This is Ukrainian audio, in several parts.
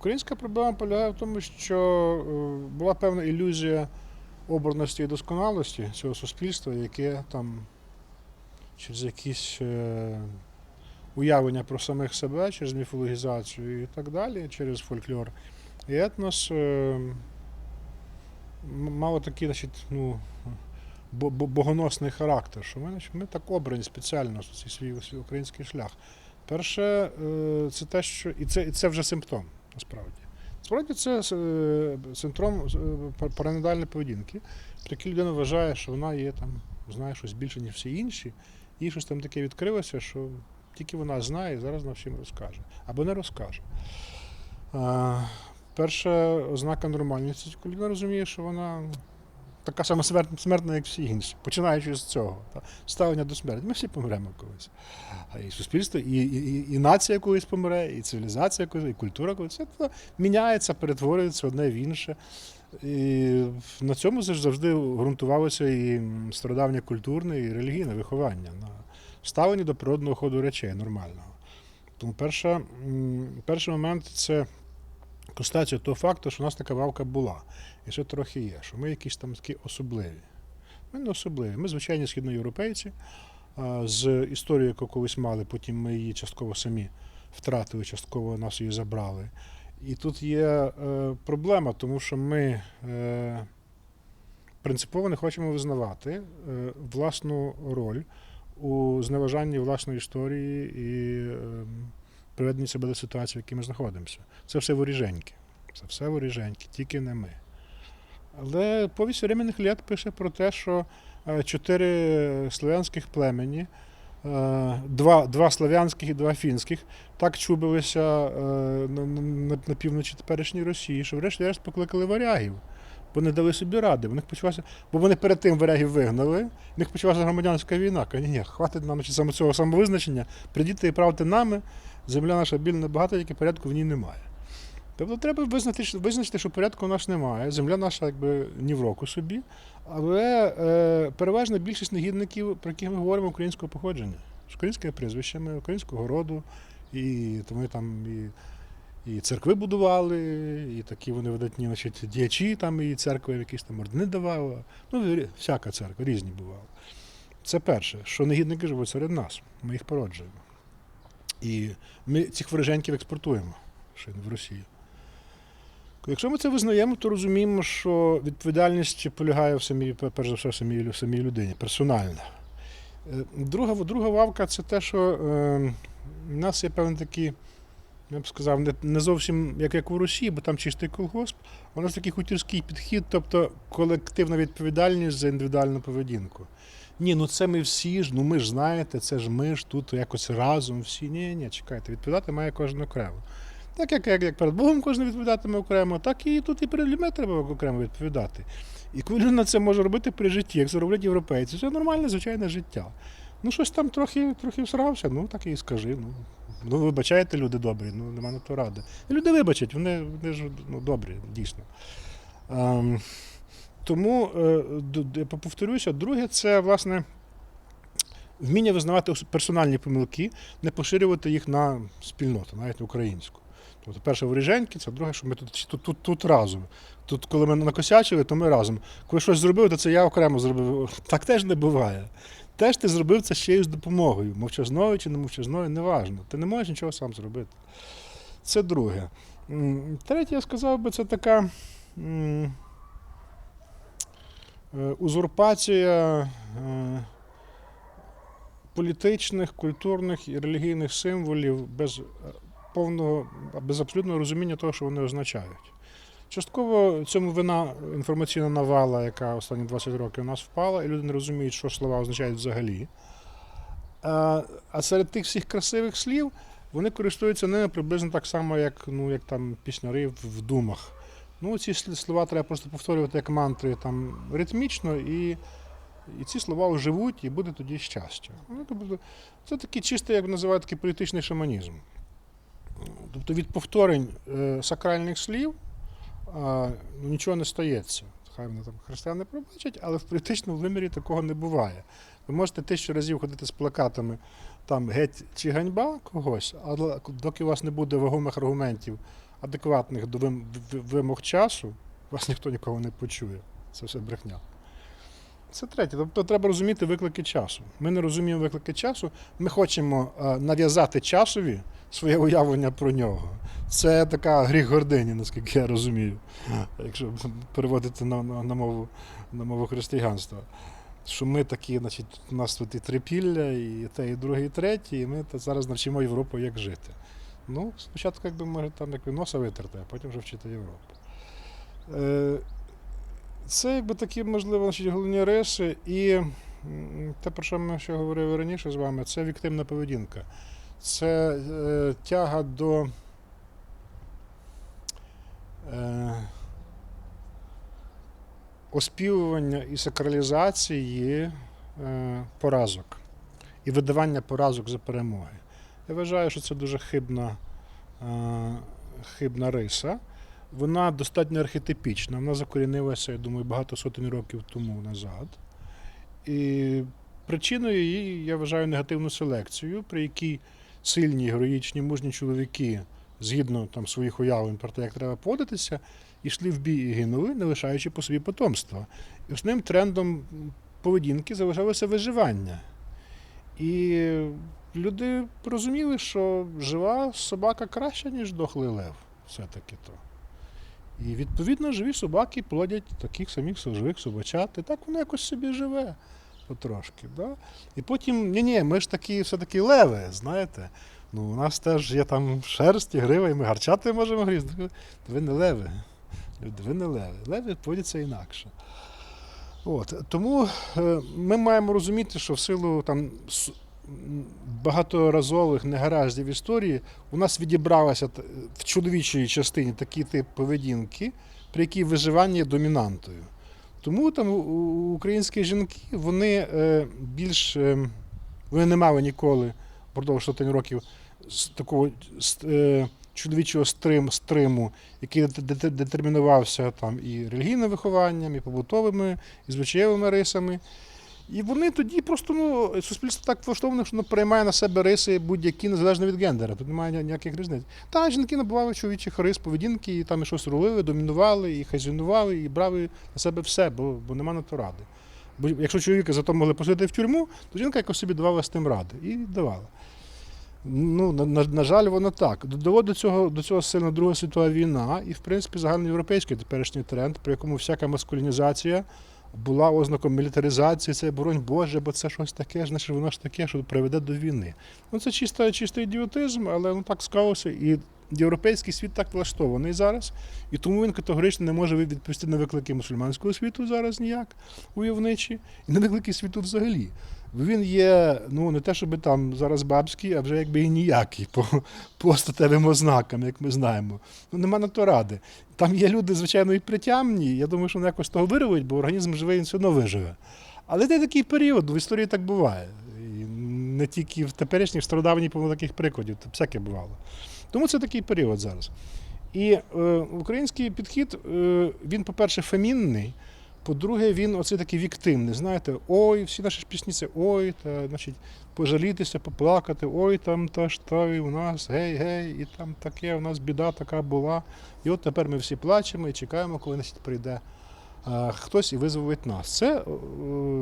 Українська проблема полягає в тому, що е, була певна ілюзія обраності і досконалості цього суспільства, яке там через якісь е, уявлення про самих себе, через міфологізацію і так далі, через фольклор і етнос е, мало такий, значить, ну, бо- бо- богоносний характер, що ми, ми так обрані спеціально свій, свій український шлях. Перше, це те, що і це, і це вже симптом, насправді. Насправді це центром е, поведінки, Такі людина вважає, що вона є там, знає щось більше, ніж всі інші, і щось там таке відкрилося, що тільки вона знає і зараз нам всім розкаже. Або не розкаже. Е, Перша ознака нормальності, коли людина розуміє, що вона така сама смертна, як всі інші, починаючи з цього. Та, ставлення до смерті. Ми всі помремо колись. І суспільство, і, і, і, нація колись помре, і цивілізація колись, і культура колись. Це то міняється, перетворюється одне в інше. І на цьому завж- завжди ґрунтувалося і стародавнє культурне, і релігійне виховання на ставленні до природного ходу речей нормального. Тому перша, перший момент це констатація того факту, що у нас така вавка була. І ще трохи є, що ми якісь там такі особливі. Ми не особливі. Ми звичайні східноєвропейці з історією, яку колись мали, потім ми її частково самі втратили, частково нас її забрали. І тут є е, проблема, тому що ми е, принципово не хочемо визнавати е, власну роль у зневажанні власної історії і приведенні себе до ситуації, в якій ми знаходимося. Це все воріженьки. Це все воріженьки, тільки не ми. Але повість временних літ пише про те, що е, чотири слов'янських племені, е, два, два слов'янських і два фінських, так чубилися е, на, на, на півночі теперішньої Росії, що врешті-решт покликали варягів. Бо не дали собі ради. В них бо вони перед тим варягів вигнали, в них почалася громадянська війна. Кажуть, ні, хватить нам саме цього самовизначення, придіти і правте нами, земля наша більна багата, тільки порядку в ній немає. Тобто треба визнати, визначити, що порядку у нас немає. Земля наша якби ні в року собі. Але е, переважна більшість негідників, про яких ми говоримо, українського походження. З українськими прізвищами, українського роду, і тому там і, і церкви будували, і такі вони видатні значить, діячі, там і церкви якісь там ордени давали. Ну, всяка церква, різні бували. Це перше, що негідники живуть серед нас. Ми їх породжуємо. І ми цих вороженьків експортуємо ще в Росію. Якщо ми це визнаємо, то розуміємо, що відповідальність полягає в самій, перш за все, в самій, лю- самій людині, персональна. Е, Друга, друга вавка це те, що е, в нас є певний такий, я б сказав, не, не зовсім як, як у Росії, бо там чистий колгосп, у нас такий хутірський підхід, тобто колективна відповідальність за індивідуальну поведінку. Ні, ну це ми всі ж, ну ми ж знаєте, це ж ми ж тут якось разом всі. Ні, ні, чекайте, відповідати має кожен окремо. Так як, як, як перед Богом кожен відповідатиме окремо, так і тут і перед людьми треба окремо відповідати. І коли людина це може робити при житті, як це роблять європейці, це нормальне, звичайне життя. Ну, щось там трохи, трохи всрався, ну так і скажи. Ну, ну вибачайте, люди добрі, ну нема на то ради. Люди вибачать, вони, вони ж ну, добрі, дійсно. Ем, тому, е, я повторюся, друге, це власне вміння визнавати персональні помилки, не поширювати їх на спільноту, навіть на українську. Тобто, перше воріженьки, це друге, що ми тут, тут, тут, тут разом. Тут, коли ми накосячили, то ми разом. Коли щось зробили, то це я окремо зробив. Так теж не буває. Теж ти зробив це ще й з допомогою. Мовчазною чи не мовчазною, неважно. Ти не можеш нічого сам зробити. Це друге. Третє, я сказав би, це така узурпація е, політичних, культурних і релігійних символів без е, повного, без абсолютного розуміння того, що вони означають. Частково цьому вина інформаційна навала, яка останні 20 років у нас впала, і люди не розуміють, що слова означають взагалі. А, серед тих всіх красивих слів вони користуються ними приблизно так само, як, ну, як там піснярі в думах. Ну, ці слова треба просто повторювати як мантри там, ритмічно, і, і ці слова оживуть, і буде тоді щастя. Ну, це такий чистий, як називають, такий політичний шаманізм. Тобто від повторень е, сакральних слів а, ну, нічого не стається. Хай вони там християни пробачать, але в політичному вимірі такого не буває. Ви можете тисячу разів ходити з плакатами там геть чи ганьба когось, але доки у вас не буде вагомих аргументів адекватних до вимог часу, вас ніхто нікого не почує. Це все брехня. Це третє. Тобто треба розуміти виклики часу. Ми не розуміємо виклики часу. Ми хочемо е, нав'язати часові своє уявлення про нього. Це така гріх гордині, наскільки я розумію, якщо переводити на, на, на, мову, на мову християнства. Що ми такі, значить, у нас тут і трипілля, і те, і друге, і третє, і ми зараз навчимо Європу, як жити. Ну, спочатку, якби може там як носа витерти, а потім вже вчити Європу. Е, це якби такі, можливо, значить, головні риси. І те, про що ми ще говорили раніше з вами, це віктивна поведінка. Це е, тяга до е, оспівування і сакралізації е, поразок і видавання поразок за перемоги. Я вважаю, що це дуже хибна, е, хибна риса. Вона достатньо архетипічна. Вона закорінилася, я думаю, багато сотень років тому назад. І причиною її я вважаю негативну селекцію, при якій сильні, героїчні, мужні чоловіки, згідно там своїх уявлень про те, як треба поводитися, йшли в бій і гинули, не лишаючи по собі потомства. І основним трендом поведінки залишалося виживання. І люди розуміли, що жива собака краща, ніж дохлий лев. Все-таки то. І відповідно живі собаки плодять таких самих живих собачат, і так воно якось собі живе потрошки. Да? І потім, ні-ні, ми ж такі все-таки леви, знаєте. Ну, у нас теж є там шерсть і грива, і ми гарчати можемо грізти. Ви не леви. Люди, ви не леви. Леви поводяться інакше. От. Тому е, ми маємо розуміти, що в силу там багаторазових негараздів історії у нас відібралося т- в чоловічій частині такий тип поведінки, при якій виживання є домінантою. Тому там українські жінки вони е, більш е, вони не мали ніколи впродовж сотень років такого е, чоловічого стрим, стриму, який дет- дет- детермінувався там і релігійним вихованням, і побутовими, і звичаєвими рисами. І вони тоді просто ну, суспільство так влаштоване, що воно приймає на себе риси будь-які незалежно від гендера. Тут немає ніяких різниць. Та жінки набували чоловічих рис, поведінки, і там і щось рулили, домінували, і хазяйнували, і брали на себе все, бо, бо нема на то ради. Бо якщо чоловіка зато могли посадити в тюрму, то жінка якось собі давала з тим ради. І давала. Ну, на, на, на жаль, воно так. Додало до цього, до цього сильно Друга світова війна, і, в принципі, загальноєвропейський теперішній тренд, при якому всяка маскулінізація була ознаком мілітаризації, це боронь Боже, бо це щось таке, значить воно ж таке, що приведе до війни. Ну це чисто, чистий ідіотизм, але ну так склалося. І європейський світ так влаштований зараз, і тому він категорично не може відповісти на виклики мусульманського світу зараз ніяк уявничі, і на виклики світу взагалі. Бо він є, ну не те, щоб там зараз бабський, а вже якби і ніякий, по, по статевим ознакам, як ми знаємо. Ну нема на то ради. Там є люди, звичайно, і притямні. Я думаю, що вони якось того вирвуть, бо організм живий, він все одно виживе. Але це такий період, в історії так буває. І не тільки в теперішніх в стародавній повно таких прикладів, то всяке бувало. Тому це такий період зараз. І е, український підхід, е, він, по-перше, фемінний. По-друге, він оце такий віктивний. Знаєте, ой, всі наші пісні це ой, та, значить, пожалітися, поплакати, ой, там та ж той у нас, гей, гей, і там таке, у нас біда така була. І от тепер ми всі плачемо і чекаємо, коли значить, прийде хтось і визволить нас. Це е,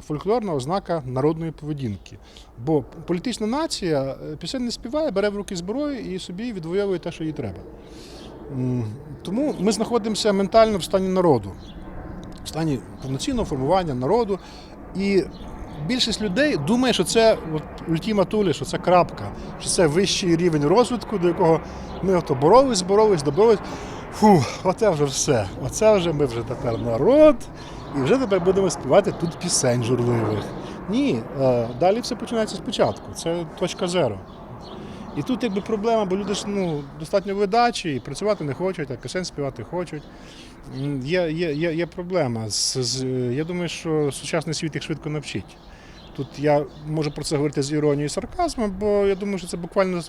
фольклорна ознака народної поведінки. Бо політична нація е, пісень не співає, бере в руки зброю і собі відвоює те, що їй треба. Тому ми знаходимося ментально в стані народу в стані повноцінного формування народу. І більшість людей думає, що це от, ультіма тулі, що це крапка, що це вищий рівень розвитку, до якого ми ото боролись, боролись, добрались. Фу, оце вже все. Оце вже ми вже тепер народ, і вже тепер будемо співати тут пісень журливих. Ні, е, далі все починається спочатку. Це точка зеро. І тут якби проблема, бо люди ж ну, достатньо видачі, і працювати не хочуть, а пісень співати хочуть. Є, є, є, є проблема. З, з, я думаю, що сучасний світ їх швидко навчить. Тут я можу про це говорити з іронією і сарказмом, бо я думаю, що це буквально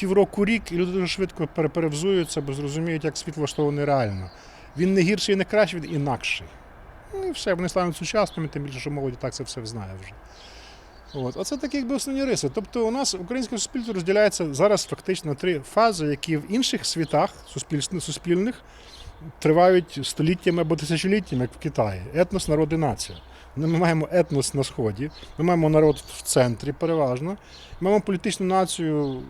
півроку рік, і люди дуже швидко пере- перевзуються, бо зрозуміють, як світ влаштований реально. Він не гірший і не кращий, він інакший. Ну і все, вони стануть сучасними, тим більше, що молоді так це все знає вже. От. Оце такі якби основні риси. Тобто у нас українське суспільство розділяється зараз фактично на три фази, які в інших світах суспільних тривають століттями або тисячоліттями, як в Китаї. Етнос, народ і нація. Ну, Ми маємо етнос на сході, ми маємо народ в центрі переважно, ми маємо політичну націю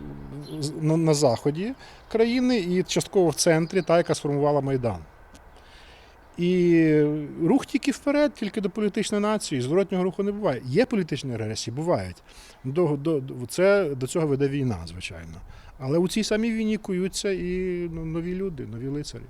на, заході країни і частково в центрі, та, яка сформувала Майдан. І рух тільки вперед, тільки до політичної нації, зворотнього руху не буває. Є політичні регресії, бувають. До, до, до- це, до цього веде війна, звичайно. Але у цій самій війні куються і ну, нові люди, нові лицарі.